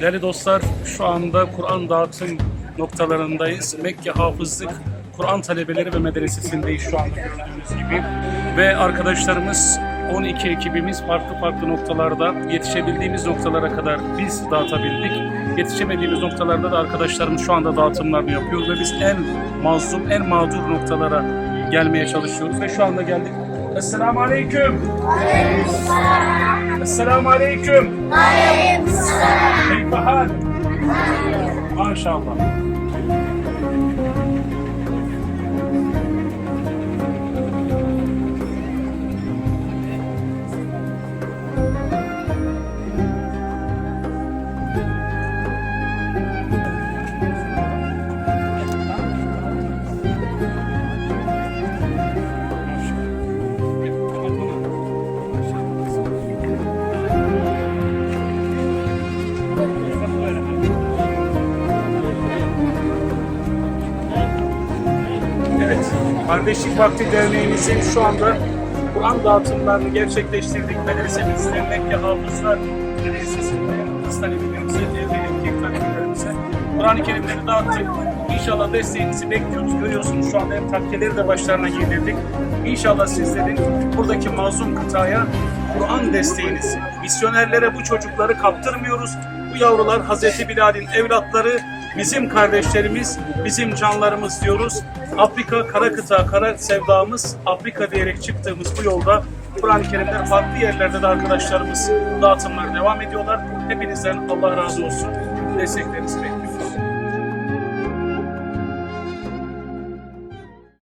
Değerli dostlar, şu anda Kur'an dağıtım noktalarındayız. Mekke Hafızlık Kur'an Talebeleri ve Medresesindeyiz şu anda gördüğünüz gibi. Ve arkadaşlarımız 12 ekibimiz farklı farklı noktalarda yetişebildiğimiz noktalara kadar biz dağıtabildik. Yetişemediğimiz noktalarda da arkadaşlarımız şu anda dağıtımlarını yapıyor ve biz en mazlum, en mağdur noktalara gelmeye çalışıyoruz ve şu anda geldik. Esselamu Aleyküm. Esselamu Aleyküm. Keyfe hal? Maşallah. Kardeşlik Vakti Derneğimizin şu anda Kur'an dağıtımlarını gerçekleştirdik. Medresemizde, Mekke Hafızlar Medresesi'nde, kız talebelerimize, evli erkek Kur'an-ı Kerimleri dağıttık. İnşallah desteğinizi bekliyoruz. Görüyorsunuz şu anda hem takkeleri de başlarına giydirdik. İnşallah sizlerin buradaki mazlum kıtaya Kur'an desteğiniz. Misyonerlere bu çocukları kaptırmıyoruz. Bu yavrular Hazreti Bilal'in evlatları, bizim kardeşlerimiz, bizim canlarımız diyoruz. Afrika, kara kıta, kara sevdamız, Afrika diyerek çıktığımız bu yolda Kur'an-ı Kerimler farklı yerlerde de arkadaşlarımız dağıtımlar devam ediyorlar. Hepinizden Allah razı olsun. Desteklerinizi bekliyoruz.